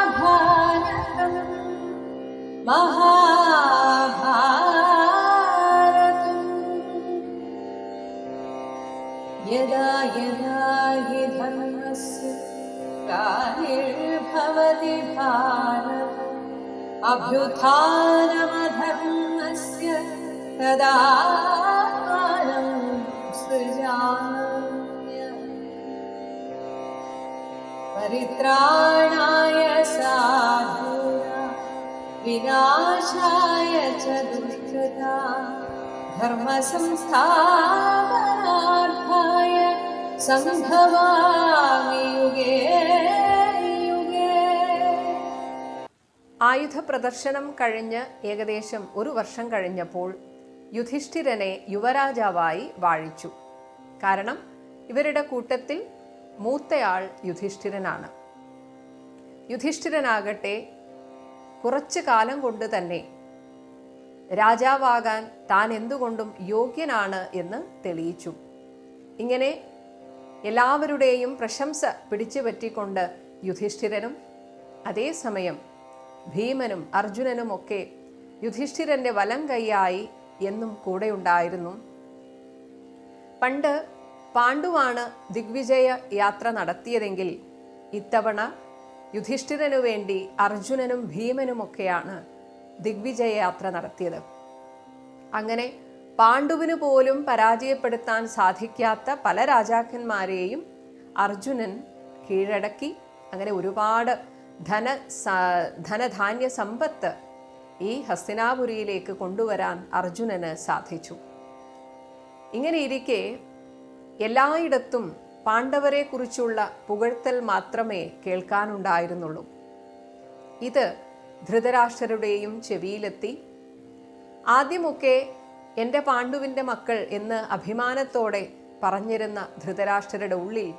മഹാഭാരതം. മഹാഭാരതം യദാ യദാ ഹി ധർമ്മസ്യ കാര്യർഭവതി ഭാരത അഭ്യുത്ഥാനമധർമ്മസ്യ തദാ परित्राणाय साधूना विनाशाय च दुष्टता धर्मसंस्थापनार्थाय सम्भवामि युगे युगे ആയുധ പ്രദർശനം കഴിഞ്ഞ് ഏകദേശം ഒരു വർഷം കഴിഞ്ഞപ്പോൾ യുധിഷ്ഠിരനെ യുവരാജാവായി വാഴിച്ചു കാരണം ഇവരുടെ കൂട്ടത്തിൽ മൂത്തയാൾ യുധിഷ്ഠിരനാണ് യുധിഷ്ഠിരനാകട്ടെ കുറച്ചു കാലം കൊണ്ട് തന്നെ രാജാവാകാൻ താൻ എന്തുകൊണ്ടും യോഗ്യനാണ് എന്ന് തെളിയിച്ചു. ഇങ്ങനെ എല്ലാവരുടെയും പ്രശംസ പിടിച്ചു പറ്റിക്കൊണ്ട് യുധിഷ്ഠിരനും അതേസമയം ഭീമനും അർജുനനുമൊക്കെ യുധിഷ്ഠിരന്റെ വലം കൈയായി എന്നും കൂടെയുണ്ടായിരുന്നു പണ്ട് പാണ്ഡുവാണ് ദിഗ്വിജയ യാത്ര നടത്തിയതെങ്കിൽ ഇത്തവണ യുധിഷ്ഠിരനു വേണ്ടി അർജുനനും ഭീമനുമൊക്കെയാണ് ദിഗ്വിജയ യാത്ര നടത്തിയത്. അങ്ങനെ പാണ്ഡുവിന് പോലും പരാജയപ്പെടുത്താൻ സാധിക്കാത്ത പല രാജാക്കന്മാരെയും അർജുനൻ കീഴടക്കി. അങ്ങനെ ഒരുപാട് ധന ധനധാന്യ സമ്പത്ത് ഈ ഹസ്തിനാപുരിയിലേക്ക് കൊണ്ടുവരാൻ അർജുനന് സാധിച്ചു. ഇങ്ങനെ ഇരിക്കെ എല്ലായിടത്തും പാണ്ഡവരെ കുറിച്ചുള്ള പുകഴ്ത്തൽ മാത്രമേ കേൾക്കാനുണ്ടായിരുന്നുള്ളൂ. ഇത് ധൃതരാഷ്ട്രരുടെയും ചെവിയിലെത്തി ആദ്യമൊക്കെ എന്റെ പാണ്ഡുവിന്റെ മക്കൾ എന്ന് അഭിമാനത്തോടെ പറഞ്ഞിരുന്ന ധൃതരാഷ്ട്രരുടെ ഉള്ളിൽ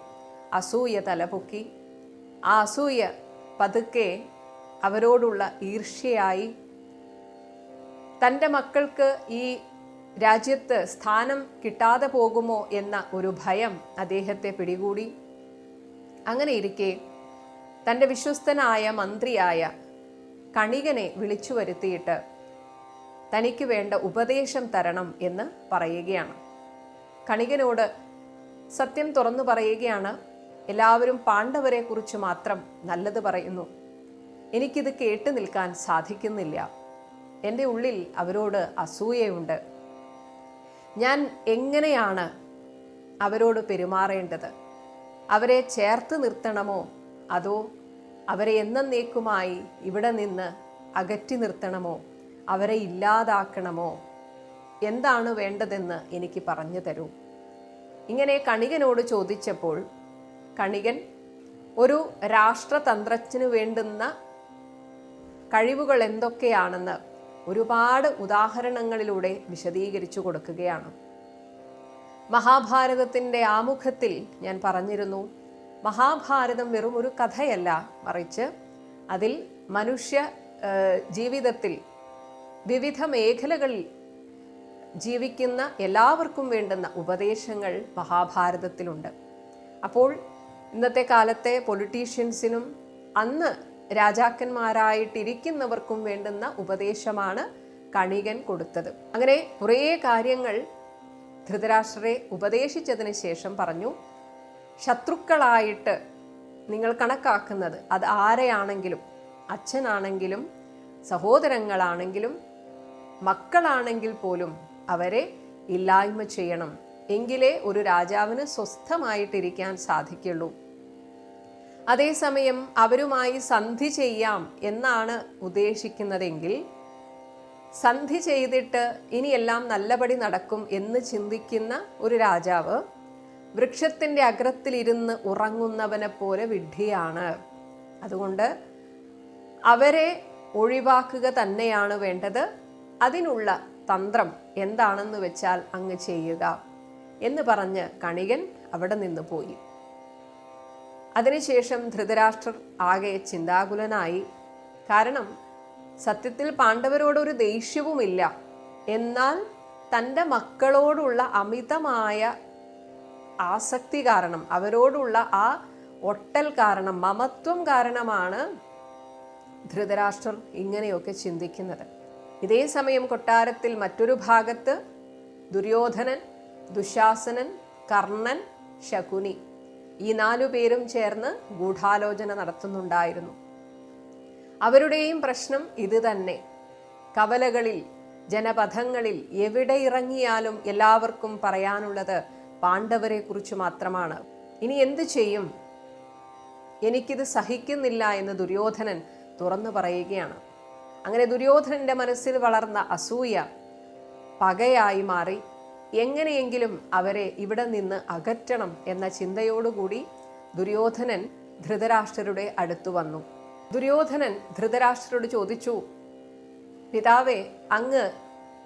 അസൂയ തലപൊക്കി. ആ അസൂയ പതുക്കെ അവരോടുള്ള ഈർഷ്യയായി. തന്റെ മക്കൾക്ക് ഈ രാജ്യത്ത് സ്ഥാനം കിട്ടാതെ പോകുമോ എന്ന ഒരു ഭയം അദ്ദേഹത്തെ പിടികൂടി. അങ്ങനെ ഇരിക്കെ തന്റെ വിശ്വസ്തനായ മന്ത്രിയായ കണികനെ വിളിച്ചു വരുത്തിയിട്ട് തനിക്ക് വേണ്ട ഉപദേശം തരണം എന്ന് പറയുകയാണ്. കണികനോട് സത്യം തുറന്നു പറയുകയാണ് എല്ലാവരും പാണ്ഡവരെ കുറിച്ച് മാത്രം നല്ലത് പറയുന്നു. എനിക്കിത് കേട്ടു നിൽക്കാൻ സാധിക്കുന്നില്ല. എന്റെ ഉള്ളിൽ അവരോട് അസൂയയുണ്ട്. ഞാൻ എങ്ങനെയാണ് അവരോട് പെരുമാറേണ്ടത്? അവരെ ചേർത്ത് നിർത്തണമോ? അതോ അവരെ എന്നേക്കുമായി ഇവിടെ നിന്ന് അകറ്റി നിർത്തണമോ? അവരെ ഇല്ലാതാക്കണമോ? എന്താണ് വേണ്ടതെന്ന് എനിക്ക് പറഞ്ഞു തരൂ. ഇങ്ങനെ കണികനോട് ചോദിച്ചപ്പോൾ കണികൻ ഒരു രാഷ്ട്രതന്ത്രജ്ഞന് വേണ്ടുന്ന കഴിവുകൾ എന്തൊക്കെയാണെന്ന് ഒരുപാട് ഉദാഹരണങ്ങളിലൂടെ വിശദീകരിച്ചു കൊടുക്കുകയാണ്. മഹാഭാരതത്തിന്റെ ആമുഖത്തിൽ ഞാൻ പറഞ്ഞിരുന്നു മഹാഭാരതം വെറും ഒരു കഥയല്ല മറിച്ച് അതിൽ മനുഷ്യ ജീവിതത്തിൽ വിവിധ മേഖലകളിൽ ജീവിക്കുന്ന എല്ലാവർക്കും വേണ്ടുന്ന ഉപദേശങ്ങൾ മഹാഭാരതത്തിലുണ്ട്. അപ്പോൾ ഇന്നത്തെ കാലത്തെ പൊളിറ്റീഷ്യൻസിനും അന്ന് രാജാക്കന്മാരായിട്ടിരിക്കുന്നവർക്കും വേണ്ടുന്ന ഉപദേശമാണ് കണികൻ കൊടുത്തത്. അങ്ങനെ കുറേ കാര്യങ്ങൾ ധൃതരാഷ്ട്രരെ ഉപദേശിച്ചതിന് ശേഷം പറഞ്ഞു ശത്രുക്കളായിട്ട് നിങ്ങൾ കണക്കാക്കുന്നത് അത് ആരെയാണെങ്കിലും അച്ഛനാണെങ്കിലും സഹോദരങ്ങളാണെങ്കിലും മക്കളാണെങ്കിൽ പോലും അവരെ ഇല്ലായ്മ ചെയ്യണം. എങ്കിലേ ഒരു രാജാവിന് സ്വസ്ഥമായിട്ടിരിക്കാൻ സാധിക്കുള്ളൂ. അതേസമയം അവരുമായി സന്ധി ചെയ്യാം എന്നാണ് ഉദ്ദേശിക്കുന്നതെങ്കിൽ സന്ധി ചെയ്തിട്ട് ഇനിയെല്ലാം നല്ലപടി നടക്കും എന്ന് ചിന്തിക്കുന്ന ഒരു രാജാവ് വൃക്ഷത്തിന്റെ അഗ്രത്തിലിരുന്ന് ഉറങ്ങുന്നവനെ പോലെ വിഡ്ഢിയാണ്. അതുകൊണ്ട് അവരെ ഒഴിവാക്കുക തന്നെയാണ് വേണ്ടത്. അതിനുള്ള തന്ത്രം എന്താണെന്ന് വെച്ചാൽ അങ്ങ് ചെയ്യുക എന്ന് പറഞ്ഞ് കണികൻ അവിടെ നിന്ന് പോയി. അതിനുശേഷം ധൃതരാഷ്ട്രർ ആകെ ചിന്താകുലനായി. കാരണം സത്യത്തിൽ പാണ്ഡവരോടൊരു ദേഷ്യവുമില്ല. എന്നാൽ തന്റെ മക്കളോടുള്ള അമിതമായ ആസക്തി കാരണം അവരോടുള്ള ആ ഒട്ടൽ കാരണം മമത്വം കാരണമാണ് ധൃതരാഷ്ട്രർ ഇങ്ങനെയൊക്കെ ചിന്തിക്കുന്നത്. ഇതേ സമയം കൊട്ടാരത്തിൽ മറ്റൊരു ഭാഗത്ത് ദുര്യോധനൻ ദുശാസനൻ കർണൻ ശകുനി ഈ നാലു പേരും ചേർന്ന് ഗൂഢാലോചന നടത്തുന്നുണ്ടായിരുന്നു. അവരുടെയും പ്രശ്നം ഇത് തന്നെ. കവലകളിൽ ജനപഥങ്ങളിൽ എവിടെ ഇറങ്ങിയാലും എല്ലാവർക്കും പറയാനുള്ളത് പാണ്ഡവരെ കുറിച്ച് മാത്രമാണ്. ഇനി എന്തു ചെയ്യും? എനിക്കിത് സഹിക്കുന്നില്ല എന്ന് ദുര്യോധനൻ തുറന്നു പറയുകയാണ്. അങ്ങനെ ദുര്യോധനന്റെ മനസ്സിൽ വളർന്ന അസൂയ പകയായി മാറി. എങ്ങനെയെങ്കിലും അവരെ ഇവിടെ നിന്ന് അകറ്റണം എന്ന ചിന്തയോടുകൂടി ദുര്യോധനൻ ധൃതരാഷ്ട്രരുടെ അടുത്തു വന്നു. ദുര്യോധനൻ ധൃതരാഷ്ട്രരോട് ചോദിച്ചു പിതാവേ അങ്ങ്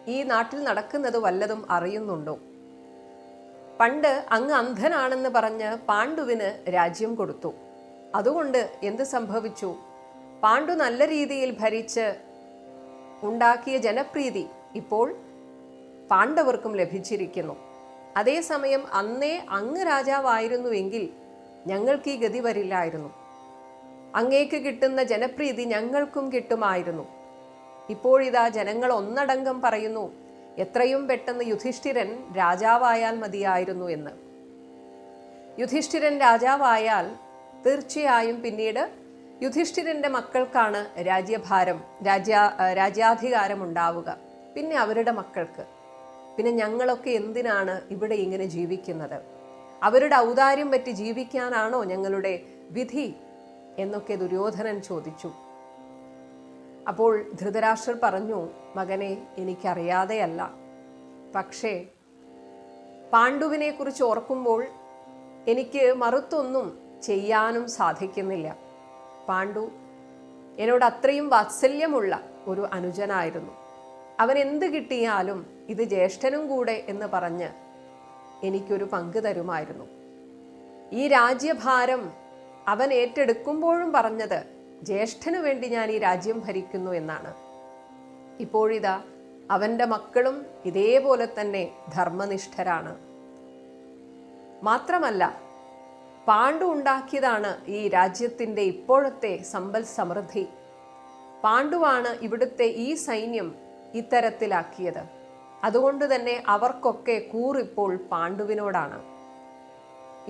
ഈ നാട്ടിൽ നടക്കുന്നത് വല്ലതും അറിയുന്നുണ്ടോ? പണ്ട് അങ്ങ് അന്ധനാണെന്ന് പറഞ്ഞ് പാണ്ഡുവിന് രാജ്യം കൊടുത്തു. അതുകൊണ്ട് എന്ത് സംഭവിച്ചു? പാണ്ഡു നല്ല രീതിയിൽ ഭരിച്ച് ഉണ്ടാക്കിയ ജനപ്രീതി ഇപ്പോൾ പാണ്ഡവർക്കും ലഭിച്ചിരിക്കുന്നു. അതേസമയം അന്നേ അങ്ങ് രാജാവായിരുന്നുവെങ്കിൽ ഞങ്ങൾക്ക് ഈ ഗതി വരില്ലായിരുന്നു. അങ്ങേക്ക് കിട്ടുന്ന ജനപ്രീതി ഞങ്ങൾക്കും കിട്ടുമായിരുന്നു. ഇപ്പോഴിതാ ജനങ്ങൾ ഒന്നടങ്കം പറയുന്നു എത്രയും പെട്ടെന്ന് യുധിഷ്ഠിരൻ രാജാവായാൽ മതിയായിരുന്നു എന്ന്. യുധിഷ്ഠിരൻ രാജാവായാൽ തീർച്ചയായും പിന്നീട് യുധിഷ്ഠിരന്റെ മക്കൾക്കാണ് രാജ്യഭാരം രാജ്യ രാജ്യാധികാരം ഉണ്ടാവുക പിന്നെ അവരുടെ മക്കൾക്ക്. പിന്നെ ഞങ്ങളൊക്കെ എന്തിനാണ് ഇവിടെ ഇങ്ങനെ ജീവിക്കുന്നത്? അവരുടെ ഔദാര്യം പറ്റി ജീവിക്കാനാണോ ഞങ്ങളുടെ വിധി? എന്നൊക്കെ ദുര്യോധനൻ ചോദിച്ചു. അപ്പോൾ ധൃതരാഷ്ട്രർ പറഞ്ഞു മകനെ എനിക്കറിയാതെയല്ല. പക്ഷേ പാണ്ഡുവിനെ കുറിച്ച് ഓർക്കുമ്പോൾ എനിക്ക് മറുത്തൊന്നും ചെയ്യാനും സാധിക്കുന്നില്ല. പാണ്ഡു എന്നോട് അത്രയും വാത്സല്യമുള്ള ഒരു അനുജനായിരുന്നു. അവൻ എന്ത് കിട്ടിയാലും ഇത് ജ്യേഷ്ഠനും കൂടെ എന്ന് പറഞ്ഞ് എനിക്കൊരു പങ്ക് തരുമായിരുന്നു. ഈ രാജ്യഭാരം അവൻ ഏറ്റെടുക്കുമ്പോഴും പറഞ്ഞത് ജ്യേഷ്ഠനു വേണ്ടി ഞാൻ ഈ രാജ്യം ഭരിക്കുന്നു എന്നാണ്. ഇപ്പോഴിതാ അവന്റെ മക്കളും ഇതേപോലെ തന്നെ ധർമ്മനിഷ്ഠരാണ്. മാത്രമല്ല പാണ്ഡു ഉണ്ടാക്കിയതാണ് ഈ രാജ്യത്തിന്റെ ഇപ്പോഴത്തെ സമ്പൽ സമൃദ്ധി. പാണ്ഡുവാണ് ഇവിടുത്തെ ഈ സൈന്യം ഇത്തരത്തിലാക്കിയത്. അതുകൊണ്ട് തന്നെ അവർക്കൊക്കെ കൂറിപ്പോൾ പാണ്ഡുവിനോടാണ്.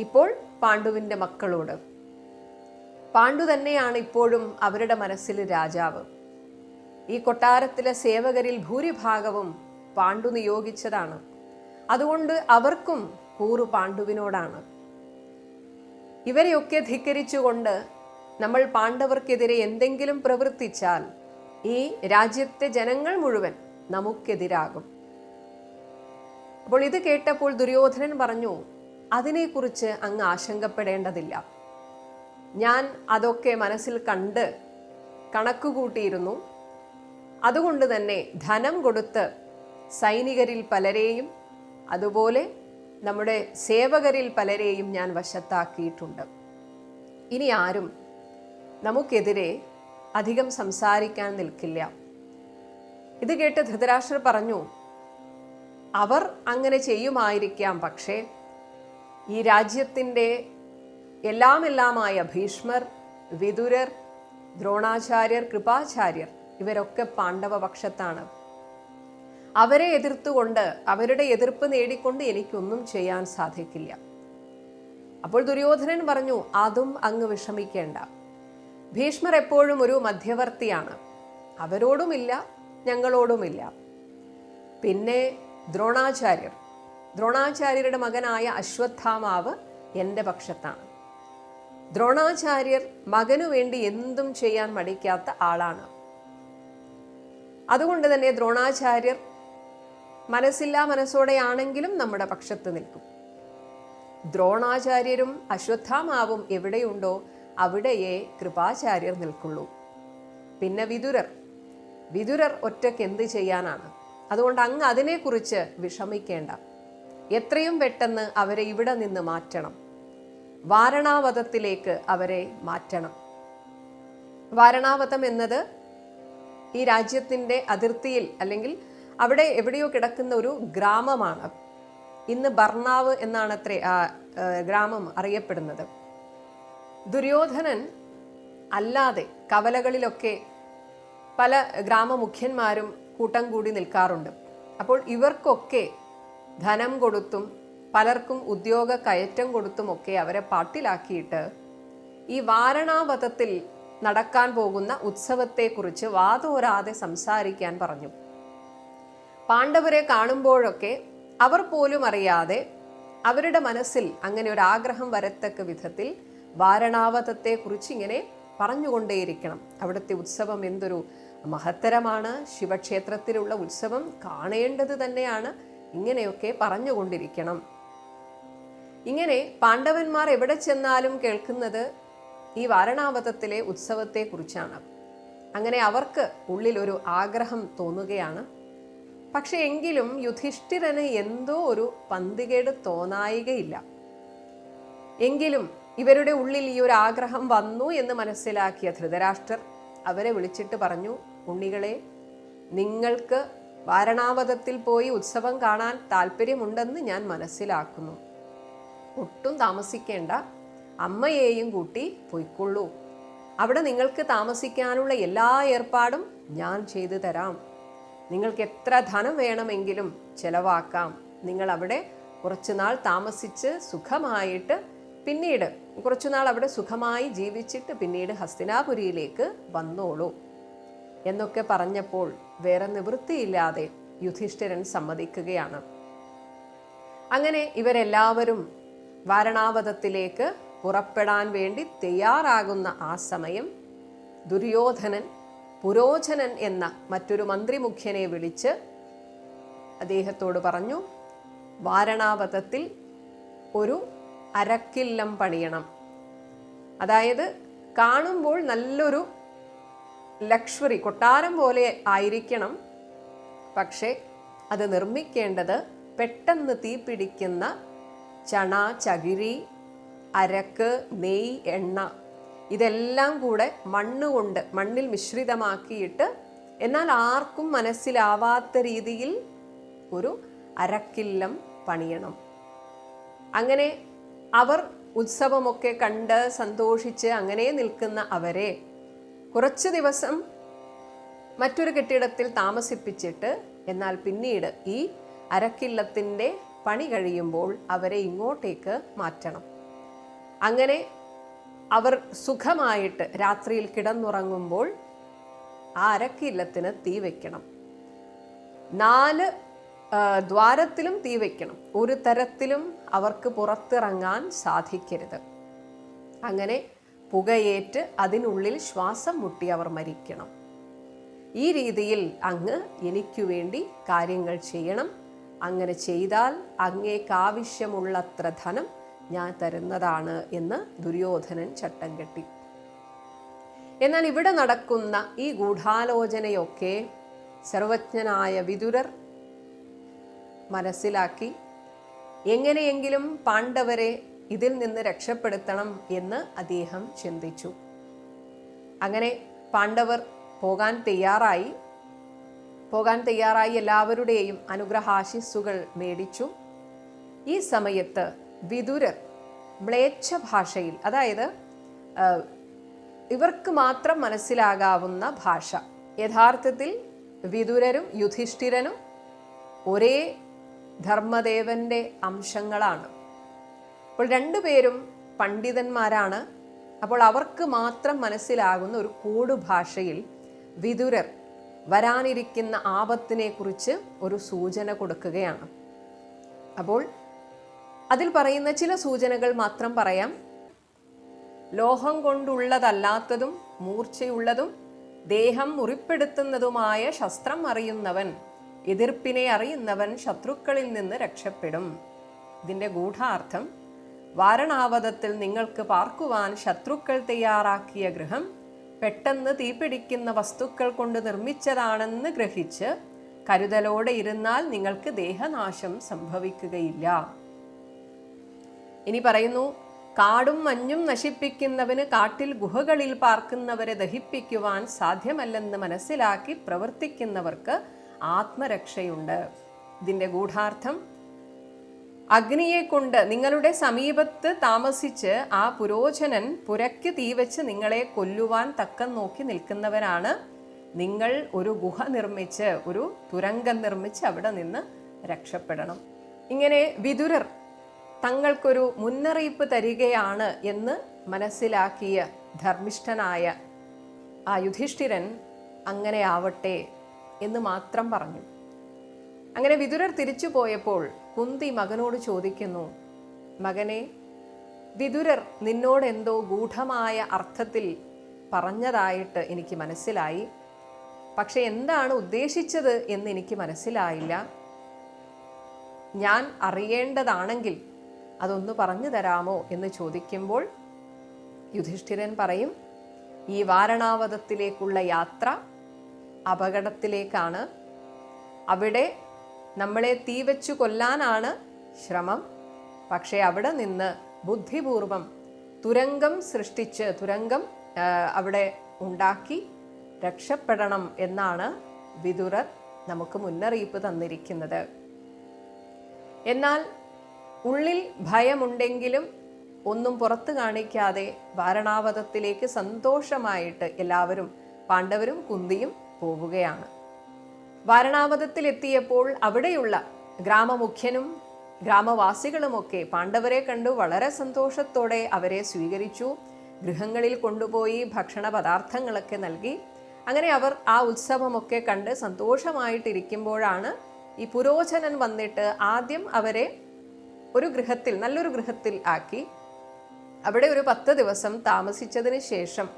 ഇപ്പോൾ പാണ്ഡുവിന്റെ മക്കളോട്. പാണ്ഡു തന്നെയാണ് ഇപ്പോഴും അവരുടെ മനസ്സിൽ രാജാവ്. ഈ കൊട്ടാരത്തിലെ സേവകരിൽ ഭൂരിഭാഗവും പാണ്ഡു നിയോഗിച്ചതാണ്. അതുകൊണ്ട് അവർക്കും കൂറ് പാണ്ഡുവിനോടാണ്. ഇവരെയൊക്കെ ധിക്കരിച്ചുകൊണ്ട് നമ്മൾ പാണ്ഡവർക്കെതിരെ എന്തെങ്കിലും പ്രവർത്തിച്ചാൽ ഈ രാജ്യത്തെ ജനങ്ങൾ മുഴുവൻ നമുക്കെതിരാകും. അപ്പോൾ ഇത് കേട്ടപ്പോൾ ദുര്യോധനൻ പറഞ്ഞു അതിനെക്കുറിച്ച് അങ്ങ് ആശങ്കപ്പെടേണ്ടതില്ല. ഞാൻ അതൊക്കെ മനസ്സിൽ കണ്ട് കണക്കുകൂട്ടിയിരുന്നു. അതുകൊണ്ട് തന്നെ ധനം കൊടുത്ത് സൈനികരിൽ പലരെയും അതുപോലെ നമ്മുടെ സേവകരിൽ പലരെയും ഞാൻ വശത്താക്കിയിട്ടുണ്ട്. ഇനി ആരും നമുക്കെതിരെ അധികം സംസാരിക്കാൻ നിൽക്കില്ല. ഇത് കേട്ട് ധൃതരാഷ്ട്രർ പറഞ്ഞു അവർ അങ്ങനെ ചെയ്യുമായിരിക്കാം പക്ഷേ ഈ രാജ്യത്തിന്റെ എല്ലാമെല്ലാമായ ഭീഷ്മർ വിതുരർ ദ്രോണാചാര്യർ കൃപാചാര്യർ ഇവരൊക്കെ പാണ്ഡവപക്ഷത്താണ്. അവരെ എതിർത്തുകൊണ്ട് അവരുടെ എതിർപ്പ് നേടിക്കൊണ്ട് എനിക്കൊന്നും ചെയ്യാൻ സാധിക്കില്ല. അപ്പോൾ ദുര്യോധനൻ പറഞ്ഞു അതും അങ്ങ് വിഷമിക്കേണ്ട. ഭീഷ്മർ എപ്പോഴും ഒരു മധ്യവർത്തിയാണ്. അവരോടുമില്ല ഞങ്ങളോടുമില്ല. പിന്നെ ദ്രോണാചാര്യർ. ദ്രോണാചാര്യരുടെ മകനായ അശ്വത്ഥാമാവ് എന്റെ പക്ഷത്താണ്. ദ്രോണാചാര്യർ മകനു വേണ്ടി എന്തും ചെയ്യാൻ മടിക്കാത്ത ആളാണ്. അതുകൊണ്ട് തന്നെ ദ്രോണാചാര്യർ മനസ്സില്ലാ മനസ്സോടെയാണെങ്കിലും നമ്മുടെ പക്ഷത്ത് നിൽക്കും. ദ്രോണാചാര്യരും അശ്വത്ഥാമാവും എവിടെയുണ്ടോ അവിടെയേ കൃപാചാര്യർ നിൽക്കുള്ളൂ. പിന്നെ വിതുരർ. വിതുരർ ഒറ്റയ്ക്ക് എന്ത് ചെയ്യാനാണ്? അതുകൊണ്ട് അങ്ങ് അതിനെക്കുറിച്ച് വിഷമിക്കേണ്ട. എത്രയും പെട്ടെന്ന് അവരെ ഇവിടെ നിന്ന് മാറ്റണം. വാരണാവതത്തിലേക്ക് അവരെ മാറ്റണം. വാരണാവതം എന്നത് ഈ രാജ്യത്തിന്റെ അതിർത്തിയിൽ അല്ലെങ്കിൽ അവിടെ എവിടെയോ കിടക്കുന്ന ഒരു ഗ്രാമമാണ്. ഇന്ന് ബർണാവ് എന്നാണ് അത്രേ ഗ്രാമം അറിയപ്പെടുന്നത്. ദുര്യോധനൻ അല്ലാതെ കവലകളിലൊക്കെ പല ഗ്രാമമുഖ്യന്മാരും കൂട്ടം കൂടി നിൽക്കാറുണ്ട്. അപ്പോൾ ഇവർക്കൊക്കെ ധനം കൊടുത്തും പലർക്കും ഉദ്യോഗ കയറ്റം കൊടുത്തുമൊക്കെ അവരെ പാട്ടിലാക്കിയിട്ട് ഈ വാരണാവധത്തിൽ നടക്കാൻ പോകുന്ന ഉത്സവത്തെക്കുറിച്ച് വാതോരാതെ സംസാരിക്കാൻ പറഞ്ഞു. പാണ്ഡവരെ കാണുമ്പോഴൊക്കെ അവർ പോലും അറിയാതെ അവരുടെ മനസ്സിൽ അങ്ങനെ ഒരു ആഗ്രഹം വരത്തക്ക വിധത്തിൽ വാരണാവതത്തെക്കുറിച്ച് ഇങ്ങനെ പറഞ്ഞുകൊണ്ടേയിരിക്കണം. അവിടുത്തെ ഉത്സവം എന്തൊരു മഹത്തരമാണ്. ശിവക്ഷേത്രത്തിലുള്ള ഉത്സവം കാണേണ്ടത് തന്നെയാണ്. ഇങ്ങനെയൊക്കെ പറഞ്ഞുകൊണ്ടിരിക്കണം. ഇങ്ങനെ പാണ്ഡവന്മാർ എവിടെ ചെന്നാലും കേൾക്കുന്നത് ഈ വാരണാവതത്തിലെ ഉത്സവത്തെക്കുറിച്ചാണ്. അങ്ങനെ അവർക്ക് ഉള്ളിൽ ഒരു ആഗ്രഹം തോന്നുകയാണ്. പക്ഷെ എങ്കിലും യുധിഷ്ഠിരന് എന്തോ ഒരു പന്തികേട് തോന്നായികയില്ല. എങ്കിലും ഇവരുടെ ഉള്ളിൽ ഈ ഒരു ആഗ്രഹം വന്നു എന്ന് മനസ്സിലാക്കിയ ധൃതരാഷ്ട്രർ അവരെ വിളിച്ചിട്ട് പറഞ്ഞു ഉണ്ണികളെ നിങ്ങൾക്ക് വാരണാവതത്തിൽ പോയി ഉത്സവം കാണാൻ താല്പര്യമുണ്ടെന്ന് ഞാൻ മനസ്സിലാക്കുന്നു. ഒട്ടും താമസിക്കേണ്ട. അമ്മയെയും കൂട്ടി പൊയ്ക്കൊള്ളൂ. അവിടെ നിങ്ങൾക്ക് താമസിക്കാനുള്ള എല്ലാ ഏർപ്പാടും ഞാൻ ചെയ്തു തരാം. നിങ്ങൾക്ക് എത്ര ധനം വേണമെങ്കിലും ചെലവാക്കാം. നിങ്ങൾ അവിടെ കുറച്ചുനാൾ താമസിച്ച് സുഖമായിട്ട് പിന്നീട് കുറച്ചുനാൾ അവിടെ സുഖമായി ജീവിച്ചിട്ട് പിന്നീട് ഹസ്തിനാപുരിയിലേക്ക് വന്നോളൂ. എന്നൊക്കെ പറഞ്ഞപ്പോൾ വേറെ നിവൃത്തിയില്ലാതെ യുധിഷ്ഠിരൻ സമ്മതിക്കുകയാണ്. അങ്ങനെ ഇവരെല്ലാവരും വാരണാവതത്തിലേക്ക് പുറപ്പെടാൻ വേണ്ടി തയ്യാറാകുന്ന ആ സമയം ദുര്യോധനൻ പുരോചനൻ എന്ന മറ്റൊരു മന്ത്രിമുഖ്യനെ വിളിച്ച് അദ്ദേഹത്തോട് പറഞ്ഞു വാരണാവതത്തിൽ ഒരു അരക്കില്ലം പണിയണം. അതായത് കാണുമ്പോൾ നല്ലൊരു ലക്ഷറി കൊട്ടാരം പോലെ ആയിരിക്കണം. പക്ഷേ അത് നിർമ്മിക്കേണ്ടത് പെട്ടെന്ന് തീപിടിക്കുന്ന ചണ ചകിരി അരക്ക് നെയ് എണ്ണ ഇതെല്ലാം കൂടെ മണ്ണ് കൊണ്ട് മണ്ണിൽ മിശ്രിതമാക്കിയിട്ട് എന്നാൽ ആർക്കും മനസ്സിലാവാത്ത രീതിയിൽ ഒരു അരക്കില്ലം പണിയണം. അങ്ങനെ അവർ ഉത്സവമൊക്കെ കണ്ട് സന്തോഷിച്ച് അങ്ങനെ നിൽക്കുന്ന അവരെ കുറച്ച് ദിവസം മറ്റൊരു കെട്ടിടത്തിൽ താമസിപ്പിച്ചിട്ട് എന്നാൽ പിന്നീട് ഈ അരക്കില്ലത്തിന്റെ പണി കഴിയുമ്പോൾ അവരെ ഇങ്ങോട്ടേക്ക് മാറ്റണം. അങ്ങനെ അവർ സുഖമായിട്ട് രാത്രിയിൽ കിടന്നുറങ്ങുമ്പോൾ ആ അരക്കില്ലത്തിന് തീ വയ്ക്കണം നാല് ദ്വാരത്തിലും തീ വയ്ക്കണം ഒരു തരത്തിലും അവർക്ക് പുറത്തിറങ്ങാൻ സാധിക്കരുത്. അങ്ങനെ പുകയേറ്റ് അതിനുള്ളിൽ ശ്വാസം മുട്ടി അവർ മരിക്കണം. ഈ രീതിയിൽ അങ്ങ് എനിക്കു വേണ്ടി കാര്യങ്ങൾ ചെയ്യണം. അങ്ങനെ ചെയ്താൽ അങ്ങേക്കാവശ്യമുള്ളത്ര ധനം ഞാൻ തരുന്നതാണ് എന്ന് ദുര്യോധനൻ ചട്ടം കെട്ടി. എന്നാൽ ഇവിടെ നടക്കുന്ന ഈ ഗൂഢാലോചനയൊക്കെ സർവജ്ഞനായ വിതുരർ മനസ്സിലാക്കി എങ്ങനെയെങ്കിലും പാണ്ഡവരെ ഇതിൽ നിന്ന് രക്ഷപ്പെടുത്തണം എന്ന് അദ്ദേഹം ചിന്തിച്ചു. അങ്ങനെ പാണ്ഡവർ പോകാൻ തയ്യാറായി. പോകാൻ തയ്യാറായി എല്ലാവരുടെയും അനുഗ്രഹാശിസ്സുകൾ മേടിച്ചു. ഈ സമയത്ത് വിദുരർ മ്ലേച്ഛ ഭാഷയിൽ അതായത് ഇവർക്ക് മാത്രം മനസ്സിലാകാവുന്ന ഭാഷ. യഥാർത്ഥത്തിൽ വിതുരരും യുധിഷ്ഠിരനും ഒരേ ധർമ്മദേവന്റെ അംശങ്ങളാണ്. അപ്പോൾ രണ്ടുപേരും പണ്ഡിതന്മാരാണ്. അപ്പോൾ അവർക്ക് മാത്രം മനസ്സിലാകുന്ന ഒരു കൂടുഭാഷയിൽ വിതുരർ വരാനിരിക്കുന്ന ആപത്തിനെ കുറിച്ച് ഒരു സൂചന കൊടുക്കുകയാണ്. അപ്പോൾ അതിൽ പറയുന്ന ചില സൂചനകൾ മാത്രം പറയാം. ലോഹം കൊണ്ടുള്ളതല്ലാത്തതും മൂർച്ചയുള്ളതും ദേഹം മുറിപ്പെടുത്തുന്നതുമായ ശസ്ത്രം അറിയുന്നവൻ എതിർപ്പിനെ അറിയുന്നവൻ ശത്രുക്കളിൽ നിന്ന് രക്ഷപ്പെടും. ഇതിന്റെ ഗൂഢാർത്ഥം വാരണാവതത്തിൽ നിങ്ങൾക്ക് പാർക്കുവാൻ ശത്രുക്കൾ തയ്യാറാക്കിയ ഗൃഹം പെട്ടെന്ന് തീപിടിക്കുന്ന വസ്തുക്കൾ കൊണ്ട് നിർമ്മിച്ചതാണെന്ന് ഗ്രഹിച്ച് കരുതലോടെ ഇരുന്നാൽ നിങ്ങൾക്ക് ദേഹനാശം സംഭവിക്കുകയില്ല. ഇനി പറയുന്നു കാടും മഞ്ഞും നശിപ്പിക്കുന്നവന് കാട്ടിൽ ഗുഹകളിൽ പാർക്കുന്നവരെ ദഹിപ്പിക്കുവാൻ സാധ്യമല്ലെന്ന് മനസ്സിലാക്കി പ്രവർത്തിക്കുന്നവർക്ക് ആത്മരക്ഷയുണ്ട്. ഇതിന്റെ ഗൂഢാർത്ഥം അഗ്നിയെ കൊണ്ട് നിങ്ങളുടെ സമീപത്ത് താമസിച്ച് ആ പുരോചനൻ പുരയ്ക്ക് തീവച്ച് നിങ്ങളെ കൊല്ലുവാൻ തക്കം നോക്കി നിൽക്കുന്നവരാണ്. നിങ്ങൾ ഒരു ഗുഹ നിർമ്മിച്ച് ഒരു തുരങ്കം നിർമ്മിച്ച് അവിടെ നിന്ന് രക്ഷപ്പെടണം. ഇങ്ങനെ വിതുരർ തങ്ങൾക്കൊരു മുന്നറിയിപ്പ് തരികയാണ് എന്ന് മനസ്സിലാക്കിയ ധർമ്മിഷ്ഠനായ ആ യുധിഷ്ഠിരൻ അങ്ങനെ ആവട്ടെ എന്ന് മാത്രം പറഞ്ഞു. അങ്ങനെ വിതുരർ തിരിച്ചു പോയപ്പോൾ കുന്തി മകനോട് ചോദിക്കുന്നു മകനെ വിതുരർ നിന്നോടെന്തോ ഗൂഢമായ അർത്ഥത്തിൽ പറഞ്ഞതായിട്ട് എനിക്ക് മനസ്സിലായി. പക്ഷെ എന്താണ് ഉദ്ദേശിച്ചത് എന്ന് എനിക്ക് മനസ്സിലായില്ല. ഞാൻ അറിയേണ്ടതാണെങ്കിൽ അതൊന്ന് പറഞ്ഞു തരാമോ എന്ന് ചോദിക്കുമ്പോൾ യുധിഷ്ഠിരൻ പറയും ഈ വാരണാവതത്തിലേക്കുള്ള യാത്ര അപകടത്തിലേക്കാണ്. അവിടെ നമ്മളെ തീവച്ചു കൊല്ലാനാണ് ശ്രമം. പക്ഷേ അവിടെ നിന്ന് ബുദ്ധിപൂർവം തുരങ്കം സൃഷ്ടിച്ച് തുരങ്കം അവിടെ ഉണ്ടാക്കി രക്ഷപ്പെടണം എന്നാണ് വിതുരർ നമുക്ക് മുന്നറിയിപ്പ് തന്നിരിക്കുന്നത്. എന്നാൽ ഉള്ളിൽ ഭയമുണ്ടെങ്കിലും ഒന്നും പുറത്തു കാണിക്കാതെ വാരണാവതത്തിലേക്ക് സന്തോഷമായിട്ട് എല്ലാവരും പാണ്ഡവരും കുന്തിയും പോവുകയാണ്. വാരണാവതത്തിൽ എത്തിയപ്പോൾ അവിടെയുള്ള ഗ്രാമമുഖ്യനും ഗ്രാമവാസികളുമൊക്കെ പാണ്ഡവരെ കണ്ടു വളരെ സന്തോഷത്തോടെ അവരെ സ്വീകരിച്ചു. ഗൃഹങ്ങളിൽ കൊണ്ടുപോയി ഭക്ഷണ പദാർത്ഥങ്ങളൊക്കെ നൽകി. അങ്ങനെ അവർ ആ ഉത്സവമൊക്കെ കണ്ട് സന്തോഷമായിട്ടിരിക്കുമ്പോഴാണ് ഈ പുരോചനൻ വന്നിട്ട് ആദ്യം അവരെ ഒരു ഗൃഹത്തിൽ നല്ലൊരു ഗൃഹത്തിൽ ആക്കി. അവിടെ ഒരു പത്ത് ദിവസം താമസിച്ചതിന് ശേഷം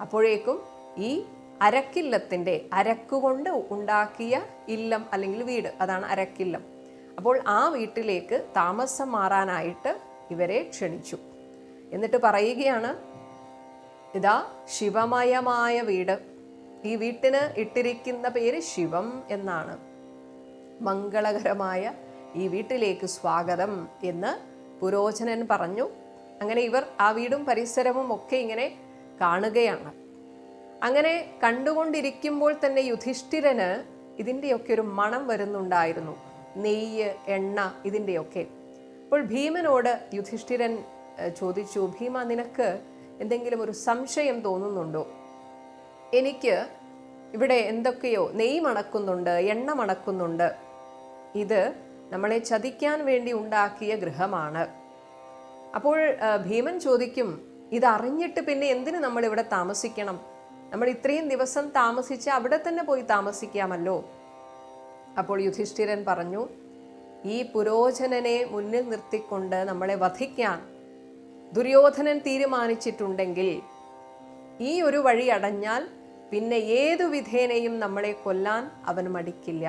അപ്പോഴേക്കും ഈ അരക്കില്ലത്തിന്റെ അരക്കുകൊണ്ട് ഉണ്ടാക്കിയ ഇല്ലം അല്ലെങ്കിൽ വീട്. അതാണ് അരക്കില്ലം. അപ്പോൾ ആ വീട്ടിലേക്ക് താമസം മാറാനായിട്ട് ഇവരെ ക്ഷണിച്ചു. എന്നിട്ട് പറയുകയാണ് ഇതാ ശിവമയമായ വീട്. ഈ വീട്ടിന് ഇട്ടിരിക്കുന്ന പേര് ശിവം എന്നാണ്. മംഗളകരമായ ഈ വീട്ടിലേക്ക് സ്വാഗതം എന്ന് പുരോചനൻ പറഞ്ഞു. അങ്ങനെ ഇവർ ആ വീടും പരിസരവും ഒക്കെ ഇങ്ങനെ കാണുകയാണ്. അങ്ങനെ കണ്ടുകൊണ്ടിരിക്കുമ്പോൾ തന്നെ യുധിഷ്ഠിരന് ഇതിന്റെയൊക്കെ ഒരു മണം വരുന്നുണ്ടായിരുന്നു. നെയ്യ് എണ്ണ ഇതിന്റെയൊക്കെ. അപ്പോൾ ഭീമനോട് യുധിഷ്ഠിരൻ ചോദിച്ചു ഭീമ നിനക്ക് എന്തെങ്കിലും ഒരു സംശയം തോന്നുന്നുണ്ടോ? എനിക്ക് ഇവിടെ എന്തൊക്കെയോ നെയ് മണക്കുന്നുണ്ട് എണ്ണ മണക്കുന്നുണ്ട്. ഇത് നമ്മളെ ചതിക്കാൻ വേണ്ടി ഉണ്ടാക്കിയ ഗൃഹമാണ്. അപ്പോൾ ഭീമൻ ചോദിക്കും ഇതറിഞ്ഞിട്ട് പിന്നെ എന്തിനു നമ്മളിവിടെ താമസിക്കണം? നമ്മൾ ഇത്രയും ദിവസം താമസിച്ച് അവിടെ തന്നെ പോയി താമസിക്കാമല്ലോ. അപ്പോൾ യുധിഷ്ഠിരൻ പറഞ്ഞു ഈ പുരോചനനെ മുന്നിൽ നിർത്തിക്കൊണ്ട് നമ്മളെ വധിക്കാൻ ദുര്യോധനൻ തീരുമാനിച്ചിട്ടുണ്ടെങ്കിൽ ഈ ഒരു വഴി അടഞ്ഞാൽ പിന്നെ ഏതു വിധേനയും നമ്മളെ കൊല്ലാൻ അവൻ മടിക്കില്ല.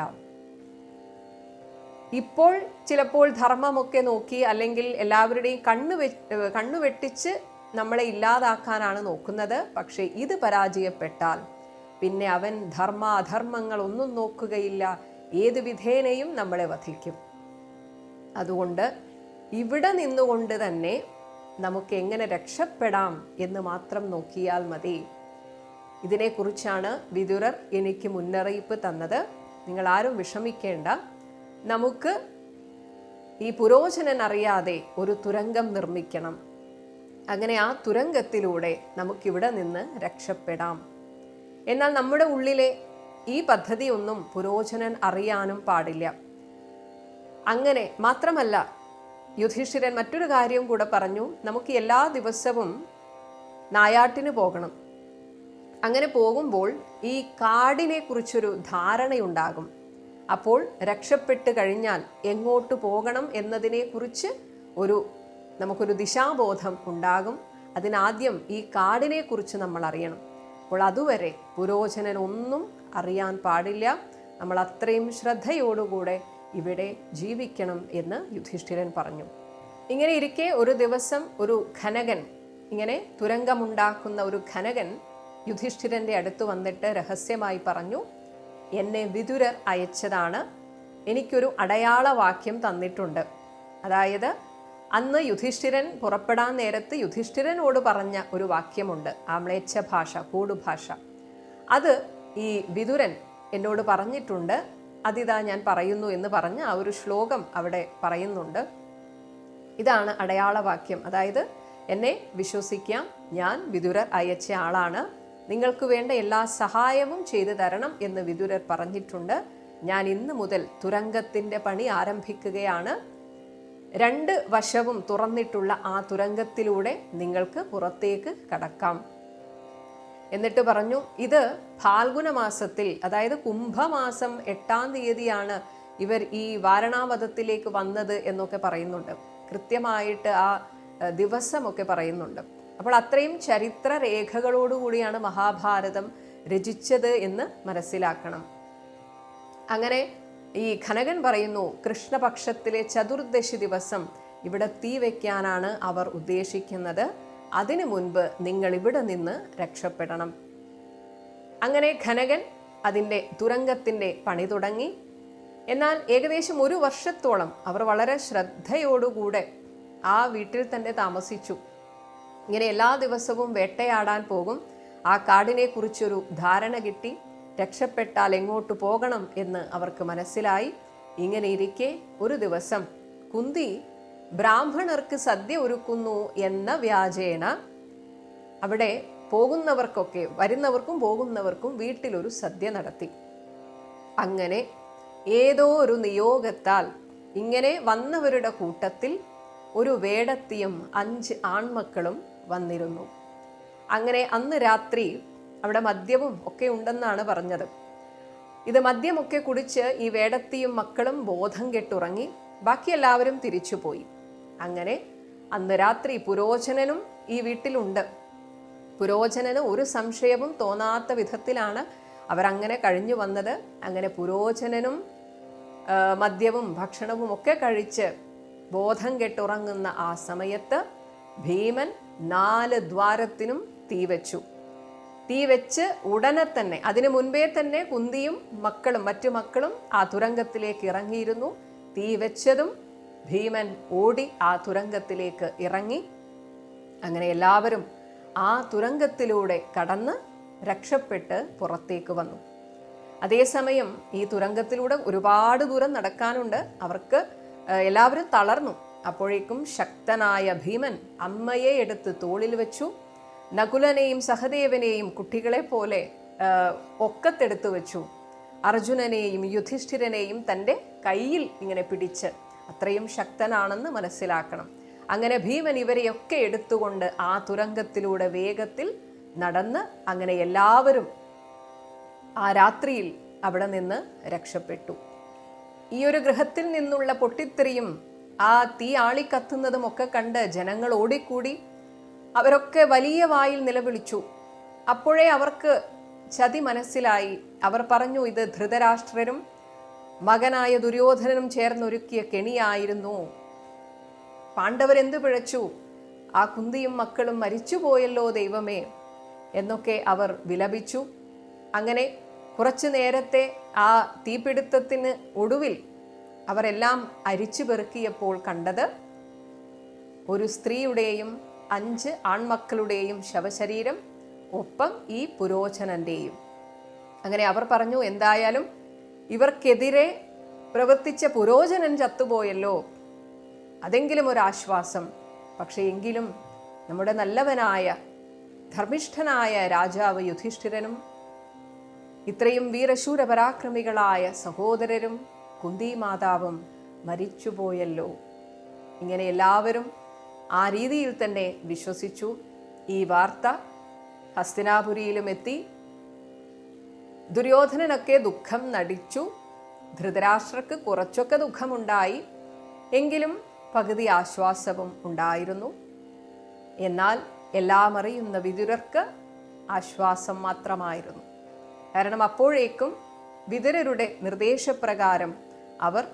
ഇപ്പോൾ ചിലപ്പോൾ ധർമ്മമൊക്കെ നോക്കി അല്ലെങ്കിൽ എല്ലാവരുടെയും കണ്ണു കണ്ണു വെട്ടിച്ച് നമ്മളെ ഇല്ലാതാക്കാനാണ് നോക്കുന്നത്. പക്ഷേ ഇത് പരാജയപ്പെട്ടാൽ പിന്നെ അവൻ ധർമ്മ അധർമ്മങ്ങൾ ഒന്നും നോക്കുകയില്ല. ഏത് വിധേനയും നമ്മളെ വധിക്കും. അതുകൊണ്ട് ഇവിടെ നിന്നുകൊണ്ട് തന്നെ നമുക്ക് എങ്ങനെ രക്ഷപ്പെടാം എന്ന് മാത്രം നോക്കിയാൽ മതി. ഇതിനെക്കുറിച്ചാണ് വിതുരർ എനിക്ക് മുന്നറിയിപ്പ് തന്നത്. നിങ്ങൾ ആരും വിഷമിക്കേണ്ട. നമുക്ക് ഈ പുരോചനൻ അറിയാതെ ഒരു തുരങ്കം നിർമ്മിക്കണം. അങ്ങനെ ആ തുരങ്കത്തിലൂടെ നമുക്കിവിടെ നിന്ന് രക്ഷപ്പെടാം. എന്നാൽ നമ്മുടെ ഉള്ളിലെ ഈ പദ്ധതിയൊന്നും പുരോചനൻ അറിയാനും പാടില്ല. അങ്ങനെ മാത്രമല്ല യുധിഷ്ഠിരൻ മറ്റൊരു കാര്യം കൂടെ പറഞ്ഞു നമുക്ക് എല്ലാ ദിവസവും നായാട്ടിന് പോകണം. അങ്ങനെ പോകുമ്പോൾ ഈ കാടിനെ കുറിച്ചൊരു ധാരണയുണ്ടാകും. അപ്പോൾ രക്ഷപ്പെട്ട് കഴിഞ്ഞാൽ എങ്ങോട്ട് പോകണം എന്നതിനെക്കുറിച്ച് ഒരു നമുക്കൊരു ദിശാബോധം ഉണ്ടാകും. അതിനാദ്യം ഈ കാടിനെ കുറിച്ച് നമ്മൾ അറിയണം. അപ്പോൾ അതുവരെ പുരോചനൻ ഒന്നും അറിയാൻ പാടില്ല. നമ്മൾ അത്രയും ശ്രദ്ധയോടുകൂടെ ഇവിടെ ജീവിക്കണം എന്ന് യുധിഷ്ഠിരൻ പറഞ്ഞു. ഇങ്ങനെ ഇരിക്കെ ഒരു ദിവസം ഒരു ഖനകൻ ഇങ്ങനെ തുരങ്കമുണ്ടാക്കുന്ന ഒരു ഖനകൻ യുധിഷ്ഠിരന്റെ അടുത്ത് വന്നിട്ട് രഹസ്യമായി പറഞ്ഞു എന്നെ വിതുരർ അയച്ചതാണ്. എനിക്കൊരു അടയാളവാക്യം തന്നിട്ടുണ്ട്. അതായത് അന്ന് യുധിഷ്ഠിരൻ പുറപ്പെടാൻ നേരത്ത് യുധിഷ്ഠിരനോട് പറഞ്ഞ ഒരു വാക്യമുണ്ട്. ആ മ്ലേച്ഛ ഭാഷ. കൂടുഭാഷ അത് ഈ വിതുരൻ എന്നോട് പറഞ്ഞിട്ടുണ്ട്. അതിതാ ഞാൻ പറയുന്നു എന്ന് പറഞ്ഞ് ആ ഒരു ശ്ലോകം അവിടെ പറയുന്നുണ്ട്. ഇതാണ് അടയാളവാക്യം അതായത് എന്നെ വിശ്വസിക്കാം ഞാൻ വിതുരർ അയച്ച ആളാണ്. നിങ്ങൾക്ക് വേണ്ട എല്ലാ സഹായവും ചെയ്തു തരണം എന്ന് വിതുരർ പറഞ്ഞിട്ടുണ്ട്. ഞാൻ ഇന്ന് മുതൽ തുരങ്കത്തിന്റെ പണി ആരംഭിക്കുകയാണ്. രണ്ട് വശവും തുറന്നിട്ടുള്ള ആ തുരങ്കത്തിലൂടെ നിങ്ങൾക്ക് പുറത്തേക്ക് കടക്കാം. എന്നിട്ട് പറഞ്ഞു ഇത് ഫാൽഗുന മാസത്തിൽ അതായത് കുംഭമാസം എട്ടാം തീയതിയാണ് ഇവർ ഈ വാരണാവതത്തിലേക്ക് വന്നത് എന്നൊക്കെ പറയുന്നുണ്ട്. കൃത്യമായിട്ട് ആ ദിവസമൊക്കെ പറയുന്നുണ്ട്. അപ്പോൾ അത്രയും ചരിത്ര രേഖകളോടുകൂടിയാണ് മഹാഭാരതം രചിച്ചത് എന്ന് മനസ്സിലാക്കണം. അങ്ങനെ ഈ ഖനകൻ പറയുന്നു കൃഷ്ണപക്ഷത്തിലെ ചതുർദശി ദിവസം ഇവിടെ തീ വയ്ക്കാനാണ് അവർ ഉദ്ദേശിക്കുന്നത്. അതിനു മുൻപ് നിങ്ങൾ ഇവിടെ നിന്ന് രക്ഷപ്പെടണം. അങ്ങനെ ഖനകൻ അതിന്റെ തുരങ്കത്തിന്റെ പണി തുടങ്ങി. എന്നാൽ ഏകദേശം ഒരു വർഷത്തോളം അവർ വളരെ ശ്രദ്ധയോടുകൂടെ ആ വീട്ടിൽ തന്നെ താമസിച്ചു. ഇങ്ങനെ എല്ലാ ദിവസവും വേട്ടയാടാൻ പോകും. ആ കാടിനെ കുറിച്ചൊരു ധാരണ കിട്ടി. രക്ഷപ്പെട്ടാൽ എങ്ങോട്ട് പോകണം എന്ന് അവർക്ക് മനസ്സിലായി. ഇങ്ങനെ ഇരിക്കെ ഒരു ദിവസം കുന്തി ബ്രാഹ്മണർക്ക് സദ്യ ഒരുക്കുന്നു എന്ന വ്യാജേന. അവിടെ പോകുന്നവർക്കൊക്കെ വരുന്നവർക്കും പോകുന്നവർക്കും വീട്ടിലൊരു സദ്യ നടത്തി. അങ്ങനെ ഏതോ ഒരു നിയോഗത്താൽ ഇങ്ങനെ വന്നവരുടെ കൂട്ടത്തിൽ ഒരു വേടത്തിയും അഞ്ച് ആൺമക്കളും വന്നിരുന്നു. അങ്ങനെ അന്ന് രാത്രി അവിടെ മദ്യവും ഒക്കെ ഉണ്ടെന്നാണ് പറഞ്ഞത്. ഇത് മദ്യമൊക്കെ കുടിച്ച് ഈ വേടത്തിയും മക്കളും ബോധം കെട്ടുറങ്ങി ബാക്കി എല്ലാവരും തിരിച്ചുപോയി. അങ്ങനെ അന്ന് രാത്രി പുരോചനനും ഈ വീട്ടിലുണ്ട്. പുരോചനന് ഒരു സംശയവും തോന്നാത്ത വിധത്തിലാണ് അവരങ്ങനെ കഴിഞ്ഞു വന്നത്. അങ്ങനെ പുരോചനനും മദ്യവും ഭക്ഷണവും ഒക്കെ കഴിച്ച് ബോധം കെട്ടുറങ്ങുന്ന ആ സമയത്ത് ഭീമൻ നാല് ദ്വാരത്തിനും തീ വെച്ചു തീ വെച്ച് ഉടനെ തന്നെ അതിനു മുൻപേ തന്നെ കുന്തിയും മക്കളും മറ്റു മക്കളും ആ തുരങ്കത്തിലേക്ക് ഇറങ്ങിയിരുന്നു. തീ വെച്ചതും ഭീമൻ ഓടി ആ തുരങ്കത്തിലേക്ക് ഇറങ്ങി. അങ്ങനെ എല്ലാവരും ആ തുരങ്കത്തിലൂടെ കടന്ന് രക്ഷപ്പെട്ട് പുറത്തേക്ക് വന്നു. അതേസമയം ഈ തുരങ്കത്തിലൂടെ ഒരുപാട് ദൂരം നടക്കാനുണ്ട്. അവർക്ക് എല്ലാവരും തളർന്നു. അപ്പോഴേക്കും ശക്തനായ ഭീമൻ അമ്മയെ എടുത്ത് തോളിൽ വെച്ചു. നകുലനെയും സഹദേവനെയും കുട്ടികളെ പോലെ ഒക്കത്തെടുത്തു വെച്ചു. അർജുനനെയും യുധിഷ്ഠിരനെയും തന്റെ കയ്യിൽ ഇങ്ങനെ പിടിച്ച് അത്രയും ശക്തനാണെന്ന് മനസ്സിലാക്കണം. അങ്ങനെ ഭീമൻ ഇവരെയൊക്കെ എടുത്തുകൊണ്ട് ആ തുരങ്കത്തിലൂടെ വേഗത്തിൽ നടന്ന് അങ്ങനെ എല്ലാവരും ആ രാത്രിയിൽ അവിടെ നിന്ന് രക്ഷപ്പെട്ടു. ഈ ഒരു ഗൃഹത്തിൽ നിന്നുള്ള പൊട്ടിത്തെറിയും ആ തീ ആളിക്കത്തുന്നതും ഒക്കെ കണ്ട് ജനങ്ങൾ ഓടിക്കൂടി. അവരൊക്കെ വലിയ വായിൽ നിലവിളിച്ചു. അപ്പോഴേ അവർക്ക് ചതി മനസ്സിലായി. അവർ പറഞ്ഞു ഇത് ധൃതരാഷ്ട്രരും മകനായ ദുര്യോധനനും ചേർന്നൊരുക്കിയ കെണിയായിരുന്നു. പാണ്ഡവരെന്തു പിഴച്ചു? ആ കുന്തിയും മക്കളും മരിച്ചുപോയല്ലോ ദൈവമേ എന്നൊക്കെ അവർ വിലപിച്ചു. അങ്ങനെ കുറച്ചു നേരത്തെ ആ തീപിടുത്തത്തിന് ഒടുവിൽ അവരെല്ലാം അരിച്ചു പെറുക്കിയപ്പോൾ കണ്ടത് ഒരു സ്ത്രീയുടെയും അഞ്ച് ആൺമക്കളുടെയും ശവശരീരം ഒപ്പം ഈ പുരോചനന്റെയും. അങ്ങനെ അവർ പറഞ്ഞു എന്തായാലും ഇവർക്കെതിരെ പ്രവർത്തിച്ച പുരോചനൻ ചത്തുപോയല്ലോ. അതെങ്കിലും ഒരാശ്വാസം. പക്ഷേ എങ്കിലും നമ്മുടെ നല്ലവനായ ധർമ്മിഷ്ഠനായ രാജാവ് യുധിഷ്ഠിരനും ഇത്രയും വീരശൂര പരാക്രമികളായ സഹോദരരും കുന്തി മാതാവും മരിച്ചുപോയല്ലോ. ഇങ്ങനെ എല്ലാവരും ആ രീതിയിൽ തന്നെ വിശ്വസിച്ചു. ഈ വാർത്ത ഹസ്തിനാപുരിയിലും എത്തി. ദുര്യോധനനൊക്കെ ദുഃഖം നടിച്ചു. ധൃതരാഷ്ട്രക്ക് കുറച്ചൊക്കെ ദുഃഖമുണ്ടായി. എങ്കിലും പകുതി ആശ്വാസവും ഉണ്ടായിരുന്നു. എന്നാൽ എല്ലാം അറിയുന്ന വിതുരർക്ക് ആശ്വാസം മാത്രമായിരുന്നു. കാരണം അപ്പോഴേക്കും വിതുരരുടെ നിർദ്ദേശപ്രകാരം അവർ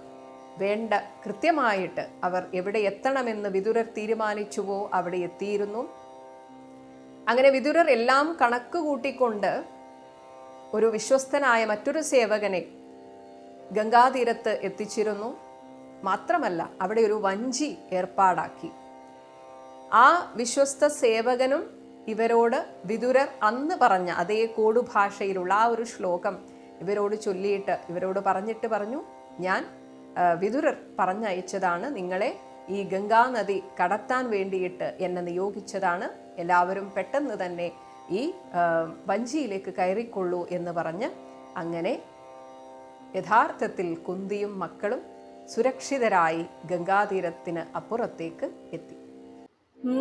വേണ്ട. കൃത്യമായിട്ട് അവർ എവിടെ എത്തണമെന്ന് വിതുരർ തീരുമാനിച്ചുവോ അവിടെ എത്തിയിരുന്നു. അങ്ങനെ വിതുരർ എല്ലാം കണക്ക് കൂട്ടിക്കൊണ്ട് ഒരു വിശ്വസ്തനായ മറ്റൊരു സേവകനെ ഗംഗാതീരത്ത് എത്തിച്ചിരുന്നു. മാത്രമല്ല അവിടെ ഒരു വഞ്ചി ഏർപ്പാടാക്കി. ആ വിശ്വസ്ത സേവകനും ഇവരോട് വിതുരർ അന്ന് പറഞ്ഞ അതേ കോടുഭാഷയിലുള്ള ആ ഒരു ശ്ലോകം ഇവരോട് ചൊല്ലിയിട്ട് ഇവരോട് പറഞ്ഞിട്ട് പറഞ്ഞു ഞാൻ വിതുരർ പറഞ്ഞയച്ചതാണ് നിങ്ങളെ ഈ ഗംഗാനദി കടത്താൻ വേണ്ടിയിട്ട് എന്നെ നിയോഗിച്ചതാണ്. എല്ലാവരും പെട്ടെന്ന് തന്നെ ഈ വഞ്ചിയിലേക്ക് കയറിക്കൊള്ളൂ എന്ന് പറഞ്ഞ് അങ്ങനെ യഥാർത്ഥത്തിൽ കുന്തിയും മക്കളും സുരക്ഷിതരായി ഗംഗാതീരത്തിന് അപ്പുറത്തേക്ക് എത്തി.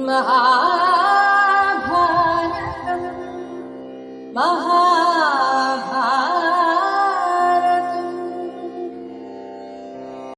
മഹാഭാരതം മഹാഭാരതം.